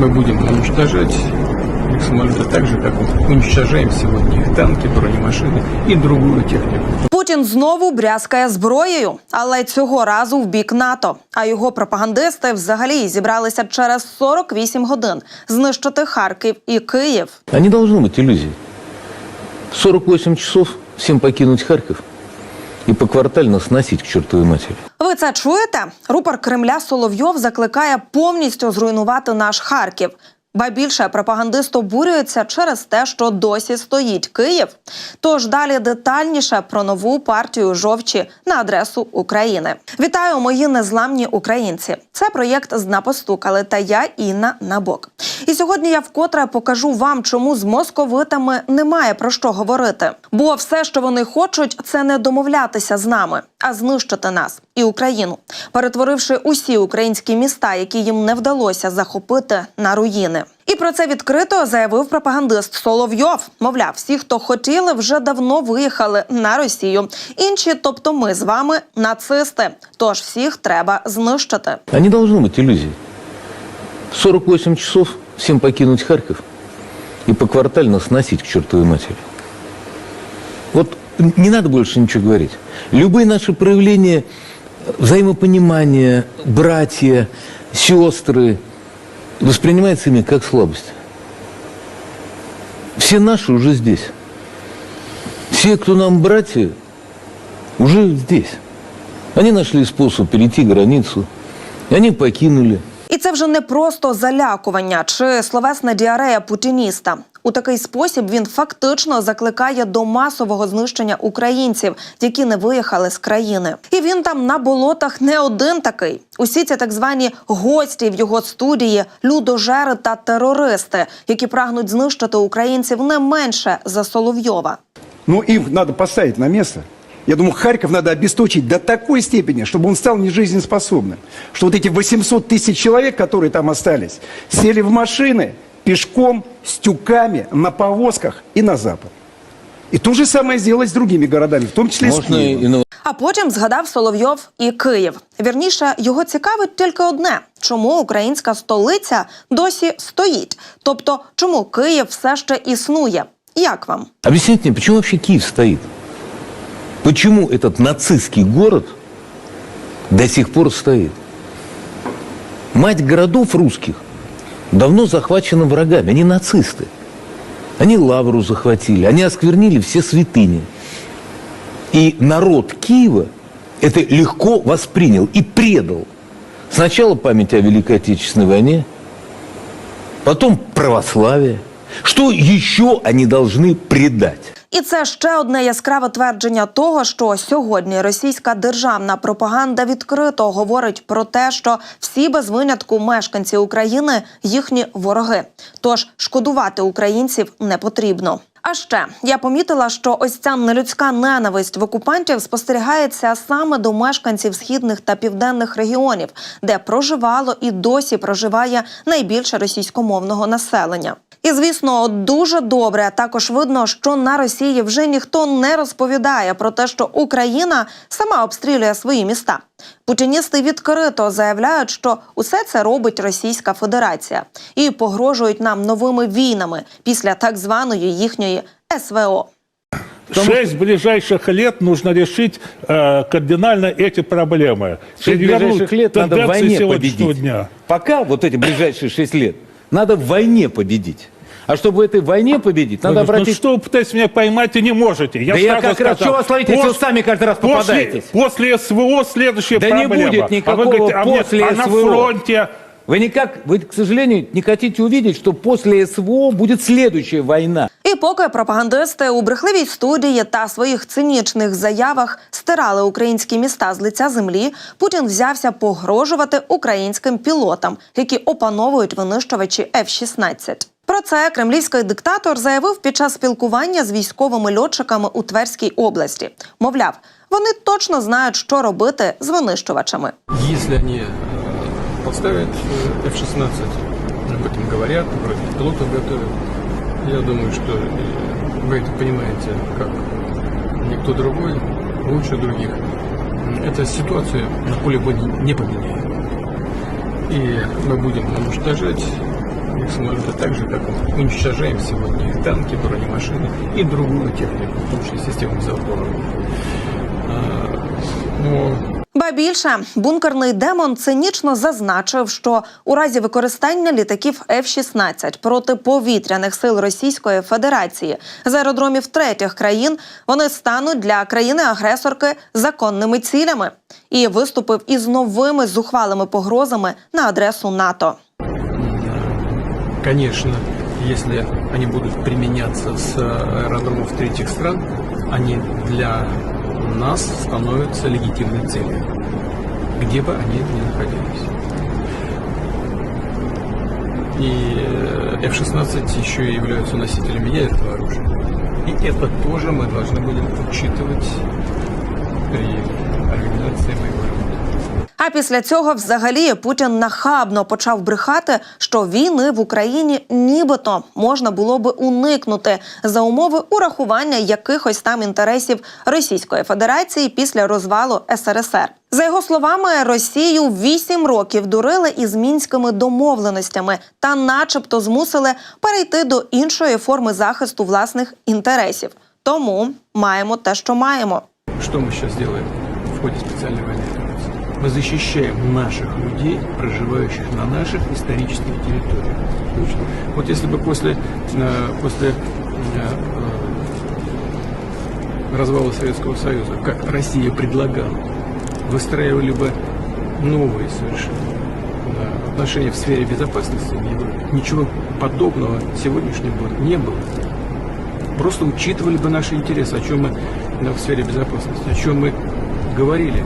мы будем уничтожать их самолеты так же, как уничтожаем сегодня их танки, бронемашины и другую технику. Путін знову брязкає зброєю, але цього разу в бік НАТО. А його пропагандисти взагалі зібралися через 48 годин знищити Харків і Київ. А не должно быть иллюзий. 48 часов всем покинуть Харьков и поквартально сносить к чертовой матери. Ви це чуєте? Рупор Кремля Соловйов закликає повністю зруйнувати наш Харків. Ба більше пропагандист обурюється через те, що досі стоїть Київ. Тож далі детальніше про нову партію жовчі на адресу України. Вітаю, мої незламні українці. Це проєкт з напостукали та я Інна Набок. І сьогодні я вкотре покажу вам, чому з московитами немає про що говорити. Бо все, що вони хочуть, це не домовлятися з нами, а знищити нас і Україну, перетворивши усі українські міста, які їм не вдалося захопити на руїни. І про це відкрито заявив пропагандист Соловйов. Мовляв, всі, хто хотіли, вже давно виїхали на Росію. Інші, тобто ми з вами, нацисти. Тож всіх треба знищити. А не должно быть иллюзий. 48 часов всем покинуть Харьков и поквартально сносить к чертовой матери. Вот не надо больше ничего говорить. Любые наши проявления взаимопонимания, братья, сестры, воспринимаются ими как слабость. Все наши уже здесь. Все, кто нам братья, уже здесь. Они нашли способ перейти границу, и они покинули. І це вже не просто залякування чи словесна діарея путініста. У такий спосіб він фактично закликає до масового знищення українців, які не виїхали з країни. І він там на болотах не один такий. Усі ці так звані гості в його студії, людожери та терористи, які прагнуть знищити українців не менше за Соловйова. Ну, их надо поставить на место. Я думаю, Харьков надо обесточить до такой степени, чтобы он стал нежизнеспособным. Что вот эти 800 тысяч человек, которые там остались, сели в машины пешком, с тюками, на повозках и на запад. И то же самое сделать с другими городами, в том числе и с Можно Киевом. и на А потім згадав Соловйов і Київ. Вірніше, його цікавить тільки одне: чому українська столиця досі стоїть? Тобто, чому Київ все ще існує? Як вам? Объясните мне, почему вообще Киев стоит? Почему этот нацистский город до сих пор стоит? Мать городов русских давно захвачена врагами. Они нацисты. Они Лавру захватили, они осквернили все святыни. И народ Киева это легко воспринял и предал. Сначала память о Великой Отечественной войне, потом православие. Что еще они должны предать? І це ще одне яскраве твердження того, що сьогодні російська державна пропаганда відкрито говорить про те, що всі без винятку мешканці України їхні вороги. Тож шкодувати українців не потрібно. А ще я помітила, що ось ця нелюдська ненависть в окупантів спостерігається саме до мешканців східних та південних регіонів, де проживало і досі проживає найбільше російськомовного населення. І звісно, от дуже добре також видно, що на Росії вже ніхто не розповідає про те, що Україна сама обстрілює свої міста. Путіністи відкрито заявляють, що усе це робить Російська Федерація і погрожують нам новими війнами після так званої їхньої СВО. Шесть ближайших лет нужно решить э, кардинально эти проблемы. Шесть Перевернуть ближайших лет надо в тенденции войне сегодняшнего победить. дня. Пока вот эти ближайшие шесть лет надо в войне победить. А чтобы в этой войне победить, надо ну обратить... что вы пытаетесь меня поймать и не можете? Я Да я сразу как раз- сказал, чего вы словите, если вы сами каждый раз после- попадаетесь? После, СВО следующая Да не проблема. будет а вы никакого говорите, а, мне- после а на СВО. фронте... Вы никак, вы, к сожалению, не хотите увидеть, что после СВО будет следующая война. І поки пропагандисти у брехливій студії та своїх цинічних заявах стирали українські міста з лиця землі, Путін взявся погрожувати українським пілотам, які опановують винищувачі F-16. Про це кремлівський диктатор заявив під час спілкування з військовими льотчиками у Тверській області. Мовляв, вони точно знають, що робити з винищувачами. Если они э, поставят э, F-16, об этом говорят, вроде пилотов готовят, я думаю, что э, вы это понимаете, как никто другой, лучше других. М, Эта ситуация на поле боя не поменяет. И мы будем уничтожать их смотрят так же, как мы уничтожаем сегодня и танки, бронемашины и другую технику, в том числе систему безопора. Но Ба більше бункерний демон цинічно зазначив, що у разі використання літаків F-16 проти повітряних сил Російської Федерації з аеродромів третіх країн вони стануть для країни-агресорки законними цілями і виступив із новими зухвалими погрозами на адресу НАТО. Конечно, если они будут применяться с аэродромов третьих стран, они для нас становятся легитимной целью, где бы они ни находились. И э, F-16 еще и являются носителями ядерного оружия. И это тоже мы должны будем учитывать при. А після цього, взагалі, Путін нахабно почав брехати, що війни в Україні нібито можна було би уникнути за умови урахування якихось там інтересів Російської Федерації після розвалу СРСР. За його словами, Росію вісім років дурили із мінськими домовленостями та, начебто, змусили перейти до іншої форми захисту власних інтересів. Тому маємо те, що маємо. Что мы сейчас делаем в ходе специальной военной операции? Мы защищаем наших людей, проживающих на наших исторических территориях. Вот если бы после, э, после э, э, развала Советского Союза, как Россия предлагала, выстраивали бы новые совершенно отношения в сфере безопасности в Европе, ничего подобного сегодняшнего не было. Просто учитывали бы наши интересы, о чем мы в сфере безопасности, о чем мы говорили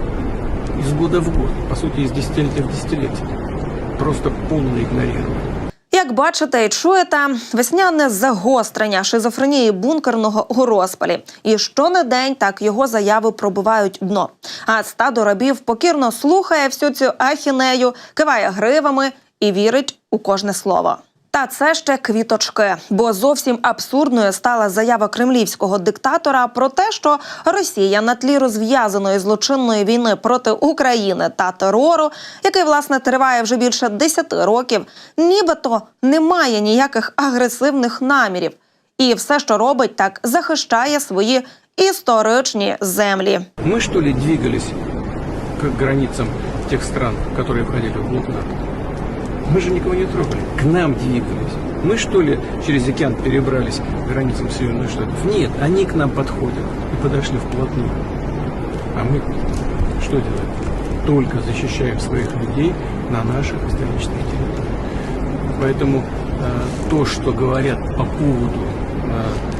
из года в год, по сути, из десятилетия в десятилетие. Просто полное игнорирование. Як бачите і чуєте, весняне загострення шизофренії бункерного у розпалі. І що не день, так його заяви пробивають дно. А стадо рабів покірно слухає всю цю ахінею, киває гривами і вірить у кожне слово. Та це ще квіточки, бо зовсім абсурдною стала заява кремлівського диктатора про те, що Росія на тлі розв'язаної злочинної війни проти України та терору, який власне триває вже більше 10 років, нібито не має ніяких агресивних намірів, і все, що робить, так захищає свої історичні землі. Мы, что ли, двигались к границам тех стран, которые входили в блок НАТО? Мы же никого не трогали. К нам двигались. Мы, что ли, через океан перебрались к границам Соединенных Штатов? Нет, они к нам подходят и подошли вплотную. А мы что делаем? Только защищаем своих людей на наших исторических территориях. Поэтому э, то, что говорят по поводу э,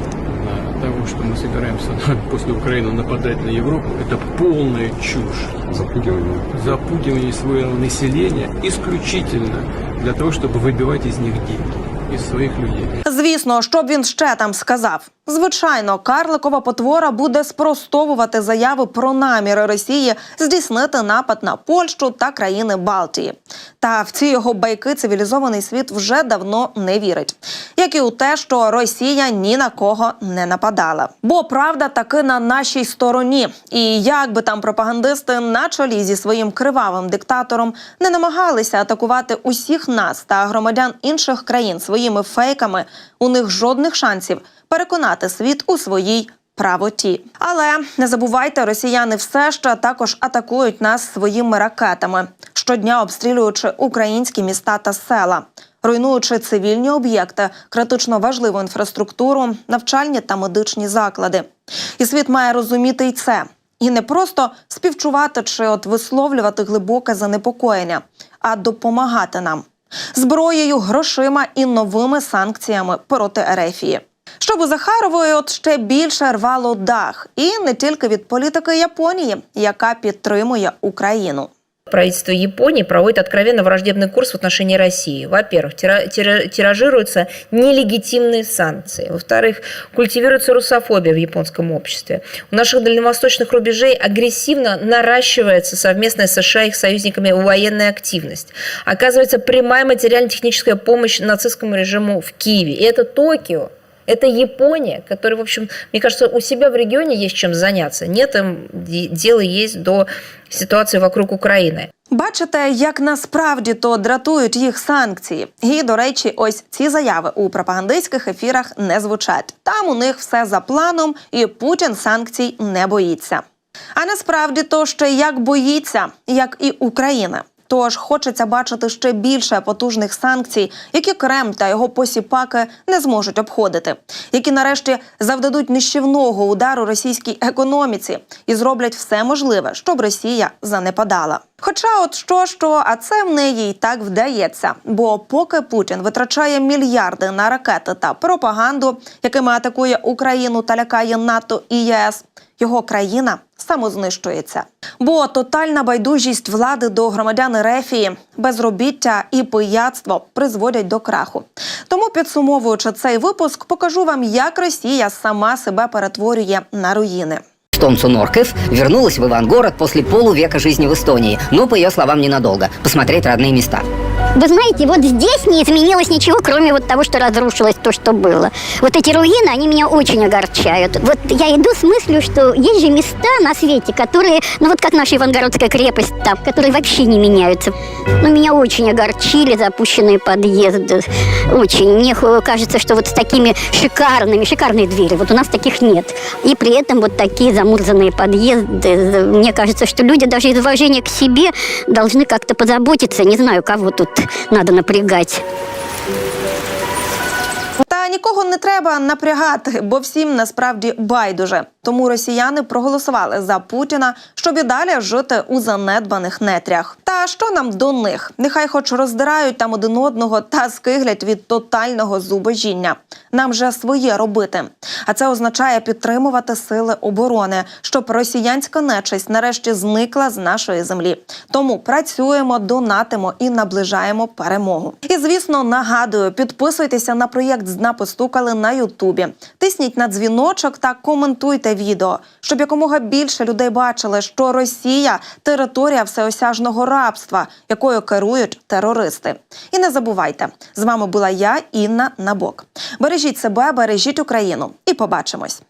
того, что мы собираемся после Украины нападать на Европу, это полная чушь. Запугивание. Запугивание своего населения исключительно для того, чтобы выбивать из них деньги, из своих людей. Звісно, що б він ще там сказав. Звичайно, Карликова потвора буде спростовувати заяви про наміри Росії здійснити напад на Польщу та країни Балтії. Та в ці його байки цивілізований світ вже давно не вірить, як і у те, що Росія ні на кого не нападала. Бо правда таки на нашій стороні. І як би там пропагандисти на чолі зі своїм кривавим диктатором не намагалися атакувати усіх нас та громадян інших країн своїми фейками, у них жодних шансів переконати світ у своїй правоті. Але не забувайте, росіяни все ще також атакують нас своїми ракетами, щодня обстрілюючи українські міста та села, руйнуючи цивільні об'єкти, критично важливу інфраструктуру, навчальні та медичні заклади. І світ має розуміти й це. І не просто співчувати чи от висловлювати глибоке занепокоєння, а допомагати нам зброєю, грошима і новими санкціями проти Ерефії. Щоб у Захарової от ще більше рвало дах, і не тільки від політики Японії, яка підтримує Україну. Правительство Японии проводит откровенно враждебный курс в отношении России. Во-первых, тира- тира- тиражируются нелегитимные санкции. Во-вторых, культивируется русофобия в японском обществе. У наших дальневосточных рубежей агрессивно наращивается совместная с США и их союзниками военная активность. Оказывается прямая материально-техническая помощь нацистскому режиму в Киеве. И это Токио Это Япония, которая, в общем, мне кажется, у себя в регионе есть чем заняться. Нет, им де- дело есть до ситуации вокруг Украины. Бачите, як насправді то дратують їх санкції. І, до речі, ось ці заяви у пропагандистських ефірах не звучать. Там у них все за планом, і Путін санкцій не боїться. А насправді то ще як боїться, як і Україна. Тож хочеться бачити ще більше потужних санкцій, які Кремль та його посіпаки не зможуть обходити, які нарешті завдадуть нищівного удару російській економіці і зроблять все можливе, щоб Росія занепадала. Хоча, от що що, а це в неї й так вдається. Бо поки Путін витрачає мільярди на ракети та пропаганду, якими атакує Україну та лякає НАТО і ЄС, його країна самознищується. Бо тотальна байдужість влади до громадян Рефії, безробіття і пияцтво призводять до краху. Тому, підсумовуючи цей випуск, покажу вам, як Росія сама себе перетворює на руїни. Томсу Норкев вернулась в Ивангород после полувека жизни в Эстонии, но, по ее словам, ненадолго. Посмотреть родные места. Вы знаете, вот здесь не изменилось ничего, кроме вот того, что разрушилось то, что было. Вот эти руины, они меня очень огорчают. Вот я иду с мыслью, что есть же места на свете, которые, ну вот как наша Ивангородская крепость там, которые вообще не меняются. Но меня очень огорчили запущенные подъезды. Очень. Мне кажется, что вот с такими шикарными, шикарные двери, вот у нас таких нет. И при этом вот такие замурзанные подъезды. Мне кажется, что люди даже из уважения к себе должны как-то позаботиться. Не знаю, кого тут надо напрягать. Нікого не треба напрягати, бо всім насправді байдуже. Тому росіяни проголосували за Путіна, щоб і далі жити у занедбаних нетрях. Та що нам до них? Нехай хоч роздирають там один одного та скиглять від тотального зубожіння. Нам же своє робити. А це означає підтримувати сили оборони, щоб росіянська нечисть нарешті зникла з нашої землі. Тому працюємо, донатимо і наближаємо перемогу. І звісно, нагадую, підписуйтеся на проєкт «Зна постукали» на Ютубі. Тисніть на дзвіночок та коментуйте відео, щоб якомога більше людей бачили, що Росія територія всеосяжного рабства, якою керують терористи. І не забувайте, з вами була я, Інна Набок. Бережіть себе, бережіть Україну, і побачимось.